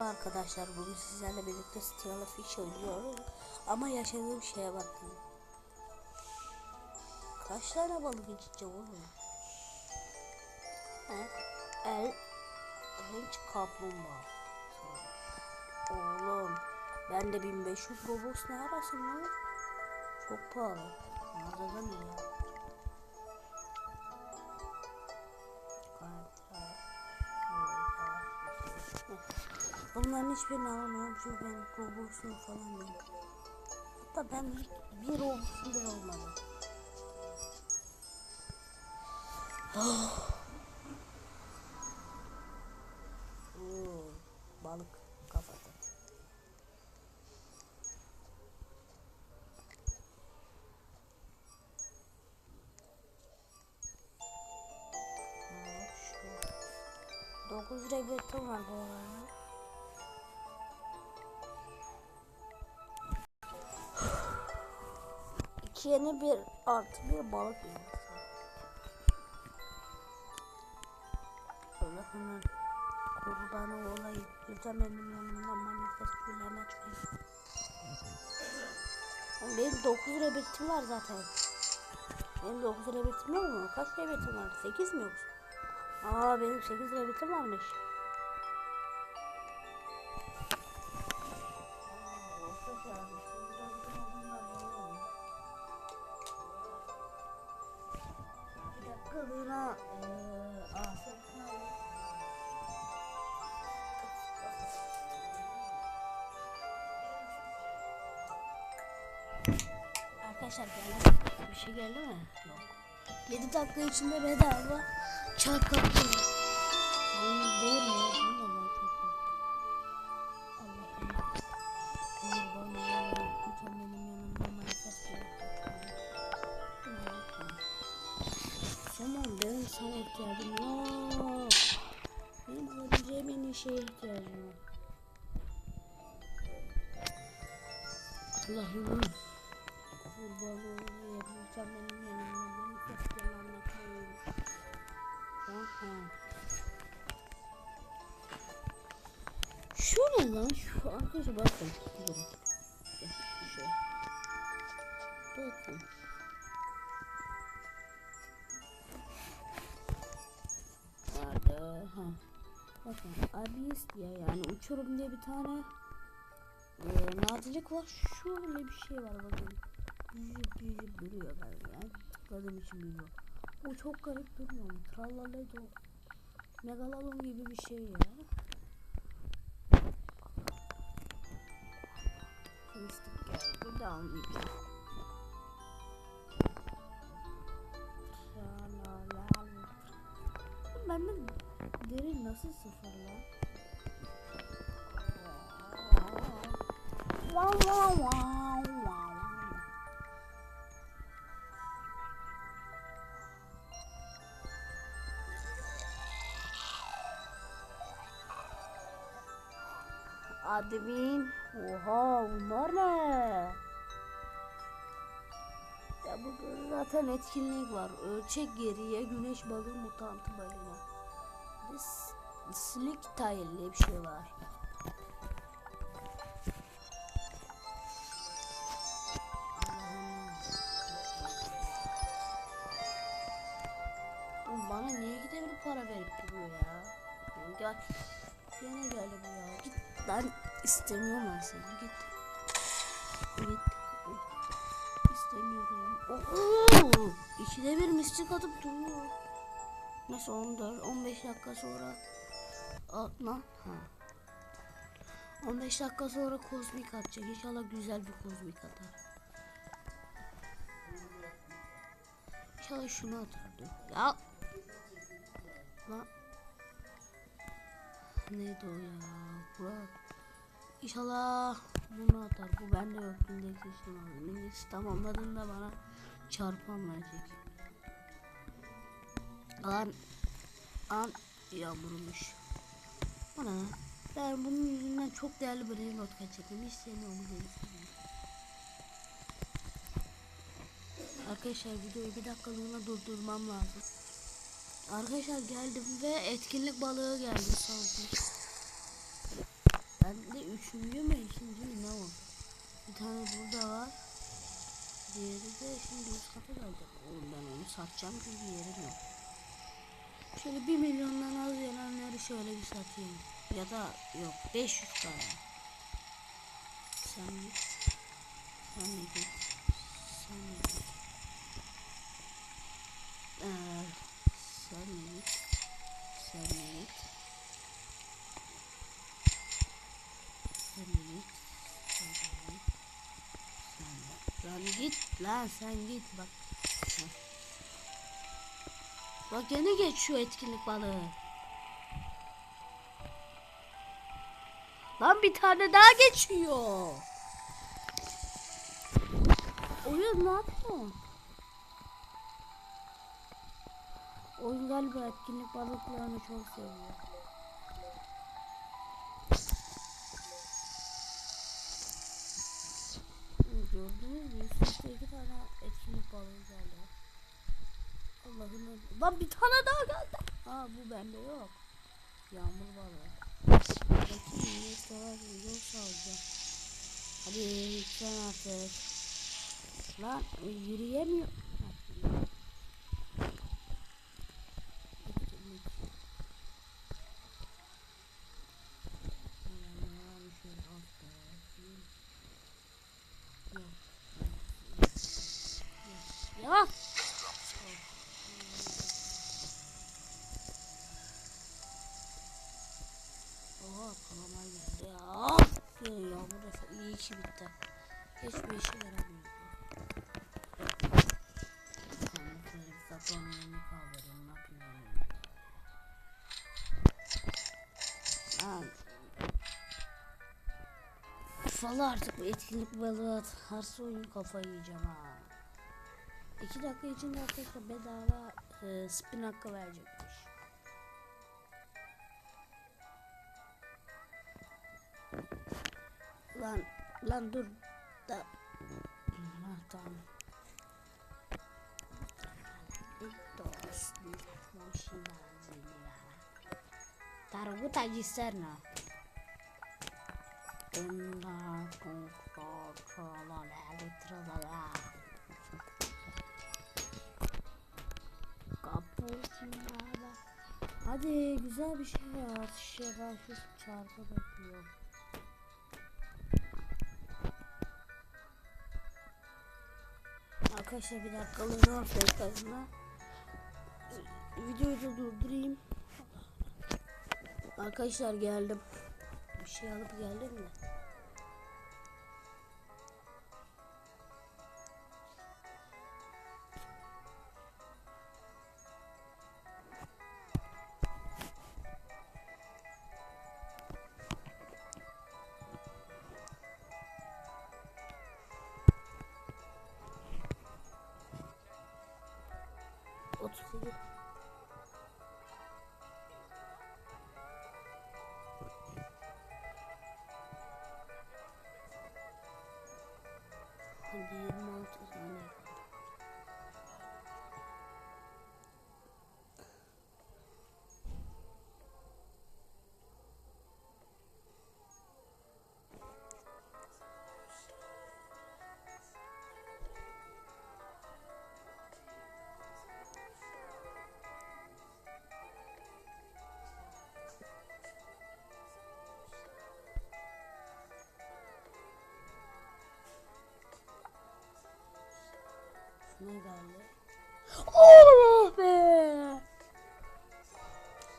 Arkadaşlar bugün sizlerle birlikte Stella Fish oynuyoruz. Ama yaşadığım şeye bakın. Kaç tane balık içeceğim oğlum? He? El Renç kaplumbağa. Oğlum ben de 1500 Robux ne arasın lan? Çok pahalı. Mağazada mı ya? Kanka. Bunların hiçbirini alamıyorum çünkü ben Robux'unu falan yok. Hatta ben bir Robux'um bile olmadı. Oo, balık şu. 9 rebetim var bu arada. Yeni bir artı bir balık hemen kurbanı olayım. Güzel benim yanımda manifest buleme çıkıyor. Oğlum Benim 9 rebetim var zaten. Benim 9 rebetim yok mu? Kaç rebetim var? 8 mi yoksa? Aa benim 8 rebetim varmış. Arkadaşlar geldi. Bir şey geldi mi? Yok. 7 dakika içinde bedava çay kaptım. Bunu değil mi? Benim Tamam benim sana ihtiyacım yok. Benim en iyi şeye ihtiyacım var. Allah'ım. Olayım. Lütfen benim yanımda manifest anlatmayın. Aha. Şu ne lan? Şu arkadaşlar bakın. Durun. Şey. Bakın. Nerede? Ha. Bakın Abyss diye yani uçurum diye bir tane e, nadirlik var. Şöyle bir şey var bakın. Yüzüp yüzüp duruyor ben yani. Tıkladığım için biliyor. O çok garip durmuyor mu? Tralaleydi o. Megalodon gibi bir şey ya. Mistik geldi de almayacağım. Tralalala. Bende deri nasıl sıfır lan? Admin. Oha bunlar ne? Ya burada zaten etkinlik var. Ölçek geriye güneş balığı mutantı balina. Slick tile diye bir şey var. Bana niye gidemir para verip duruyor ya? Gel. Yine geldi bu ya. Git ben istemiyorum ben seni git. Git. İstemiyorum. Oo, ikide bir mistik atıp duruyor. Nasıl 14 15 dakika sonra atma. Ha. 15 dakika sonra kozmik atacak. İnşallah güzel bir kozmik atar. İnşallah şunu atardı. Ya. Lan. Neydi o ya? Burak. İnşallah bunu atar. Bu bende yok. Bindeki işim var. Bindeki tamamladığında bana çarpan verecek. Lan. An yavrumuş. Bana ben bunun yüzünden çok değerli bir not kaçırdım. Hiç sevmiyorum bu. Arkadaşlar videoyu bir dakikalığına durdurmam lazım. Arkadaşlar geldim ve etkinlik balığı geldi sanki. Ben de üçüncü mü ikinci mi ne o? Bir tane burada var. Diğeri de şimdi üst kata gelecek. Oğlum ben onu satacağım çünkü yerim yok. Şöyle bir milyondan az gelenleri şöyle bir satayım. Ya da yok 500 tane. Sen git. Sen git. Sen de git. Ee, sen de git. Sen de git. Sen de git. Sen de git. Sen de. Lan sen git bak. Bak gene geçiyor etkinlik balığı. Lan bir tane daha geçiyor. Oyun ne yapıyor? Oyun galiba etkinlik balıklarını çok seviyor. Gördünüz mü? Üst iki tane etkinlik balığı geldi. Allah'ım. Lan bir tane daha geldi. Ha bu bende yok. Yağmur balığı. Bakayım ne sever yoksa alacağım. Hadi sen artık. Lan yürüyemiyor. Valla artık bu etkinlik balığı atarsa oyun kafayı yiyeceğim ha. 2 dakika içinde arkadaşlar bedava e, spin hakkı verecekmiş. Lan lan dur da ha, tamam. Dosti muscina Hadi güzel bir şey ya. Şey ben şu çarpı bekliyorum. Arkadaşlar bir dakikalığına arkadaşlarına videoyu da durdurayım. Arkadaşlar geldim. Bir şey alıp geldim mi?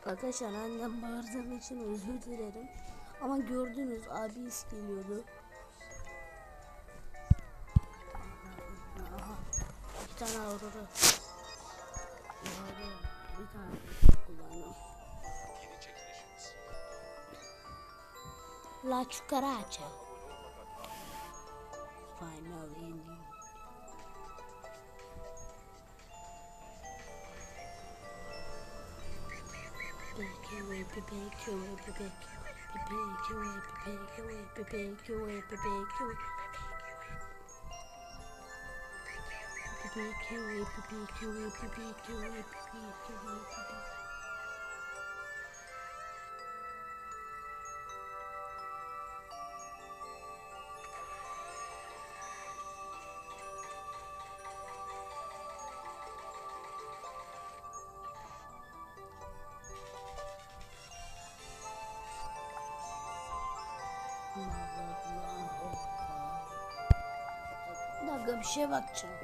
Arkadaşlar annem bağırdığım için özür dilerim. Ama gördünüz abi geliyordu. Aha. İki tane. Aurora. Bir tane kullanıyorum. La cucaracha. Final ending. away, be big, away, be big, be big, away, be big, away, be big, away, be big, away. Be big, away, be big, away, be big, away, be big, away, be big. bir şeye bakacağım.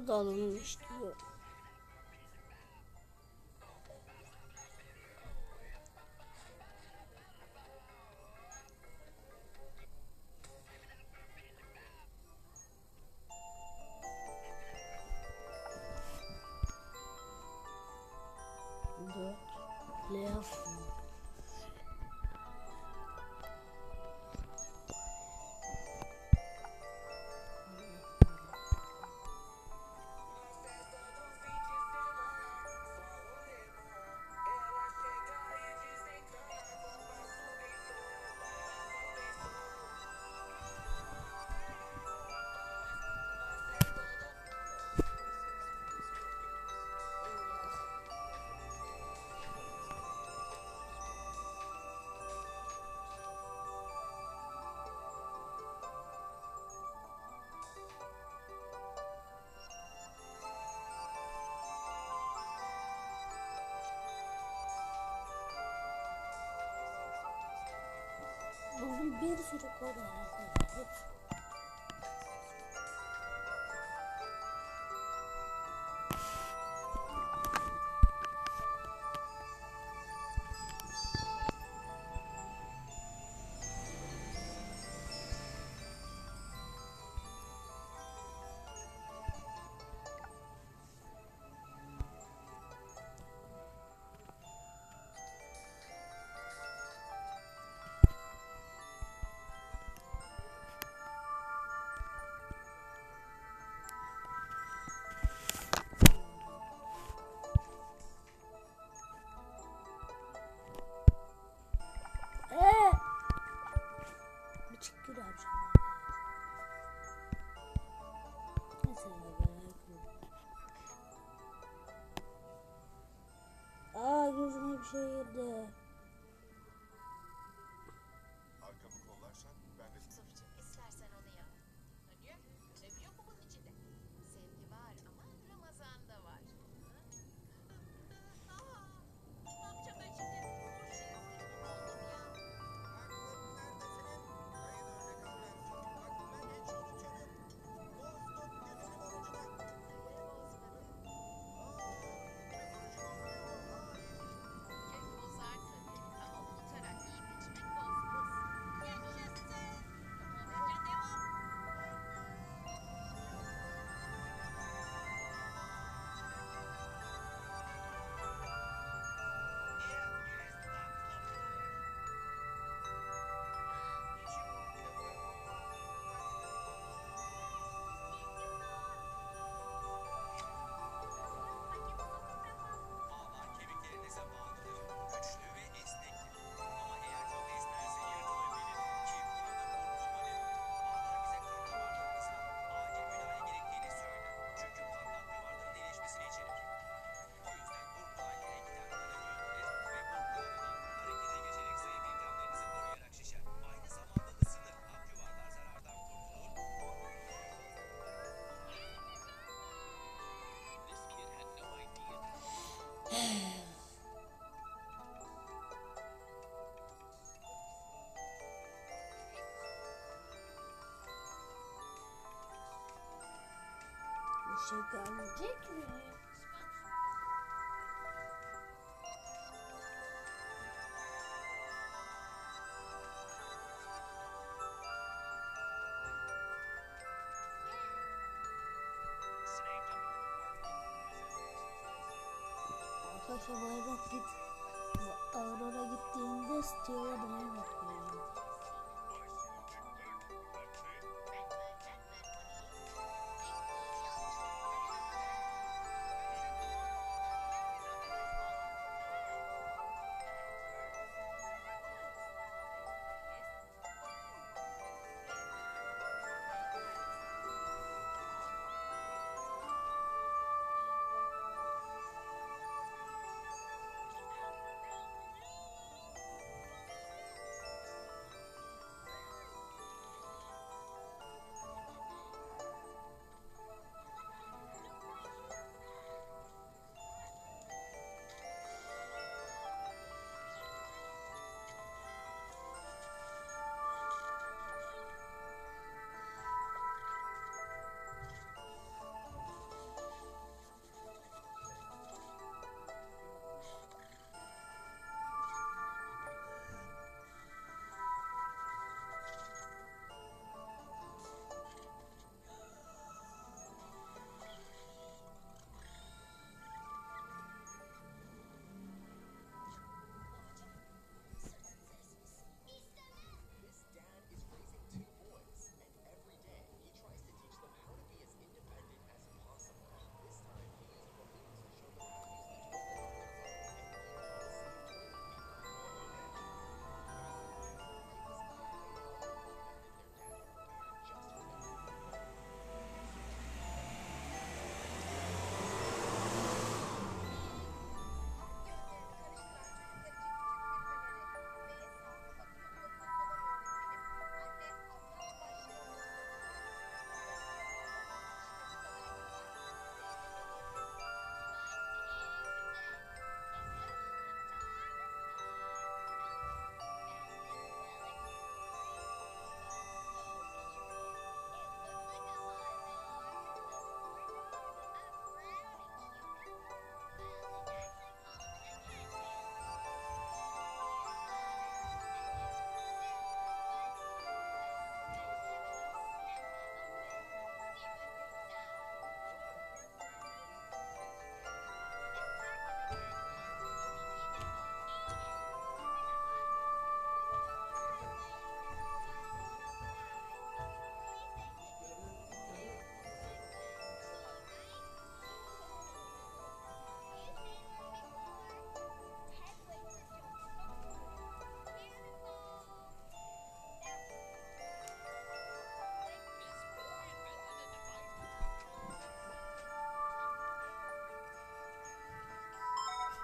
o. bir sürü kod var. işe gelecek mi? Arkadaşlar bayrak git Aurora gittiğinde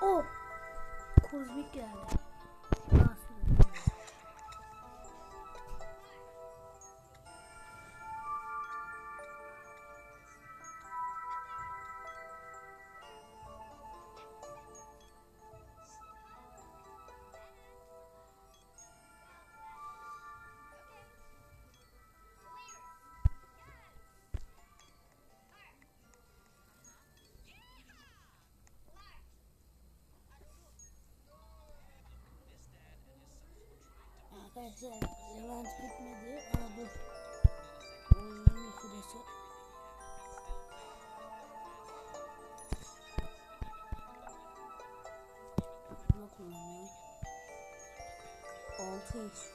Oh! Kozmik geldi. Arkadaşlar Levent bitmedi. Aa dur. Oyunun süresi. Bunu 6 x.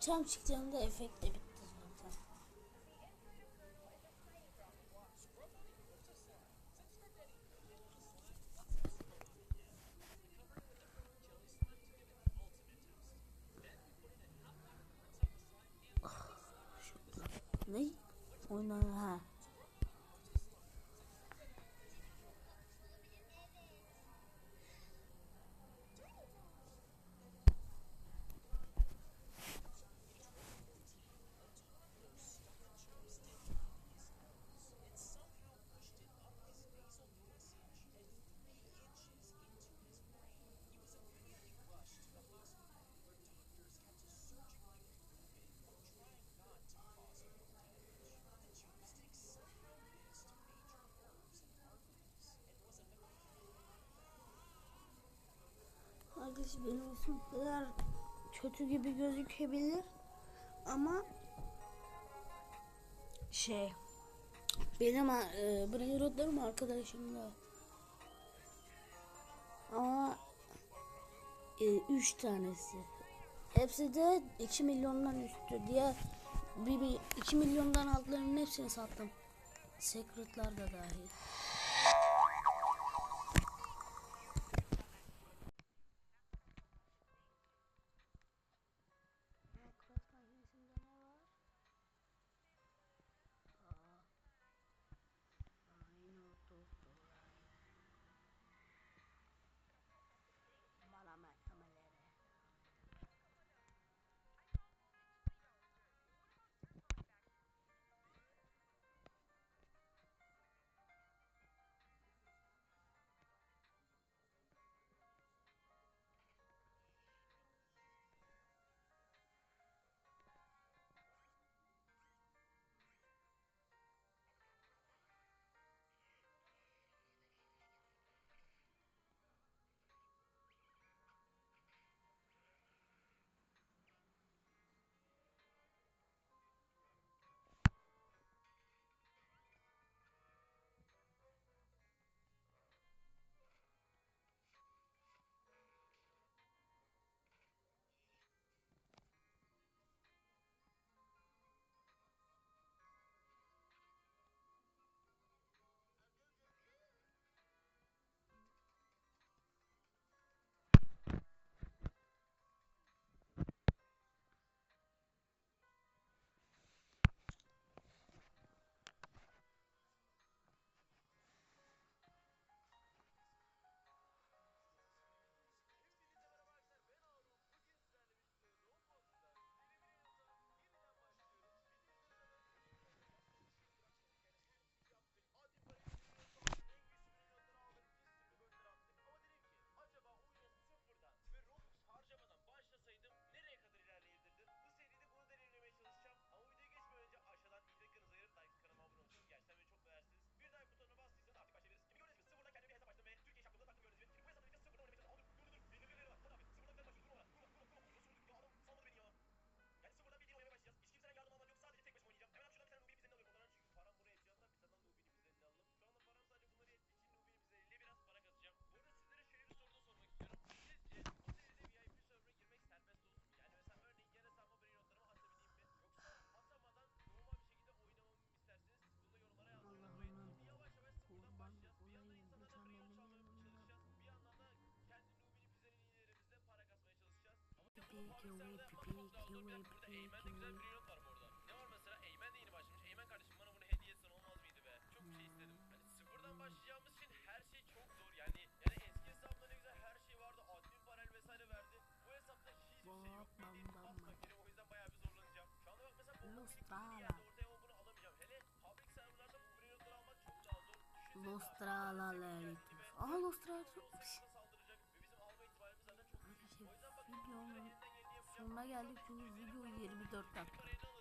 çam çıktığında efektle bitiyor. Arkadaşlar benim ismim kadar kötü gibi gözükebilir ama şey benim e, brain rotlarım arkadaşımda ama e, üç tanesi. Hepsi de 2 milyondan üstü diye bir, bir 2 milyondan altlarının hepsini sattım. Secretlar da dahil kiwi, pipi, kiwi, bir not var bu arada. Ne var mesela? Eymen de yeni başlamış. Eymen kardeşim bana bunu hediye etsen olmaz mıydı be? Çok şey istedim. Hani sıfırdan başlayacağımız için her şey çok zor. Yani yani eski hesapta ne güzel her şey vardı. Admin panel vesaire verdi. Bu hesapta hiçbir şey yok. Bildiğin bam. makine. O yüzden bayağı bir zorlanacağım. Şu anda bak mesela bomba Los minik bir Dala. yerde ortaya ama bunu alamayacağım. Hele public serverlarda bu notları almak çok daha zor. Düşünsenize Los abi, Trala sekiz lanet. yerli ve Aha Los Trala sonuna geldik çünkü video 24 dakika.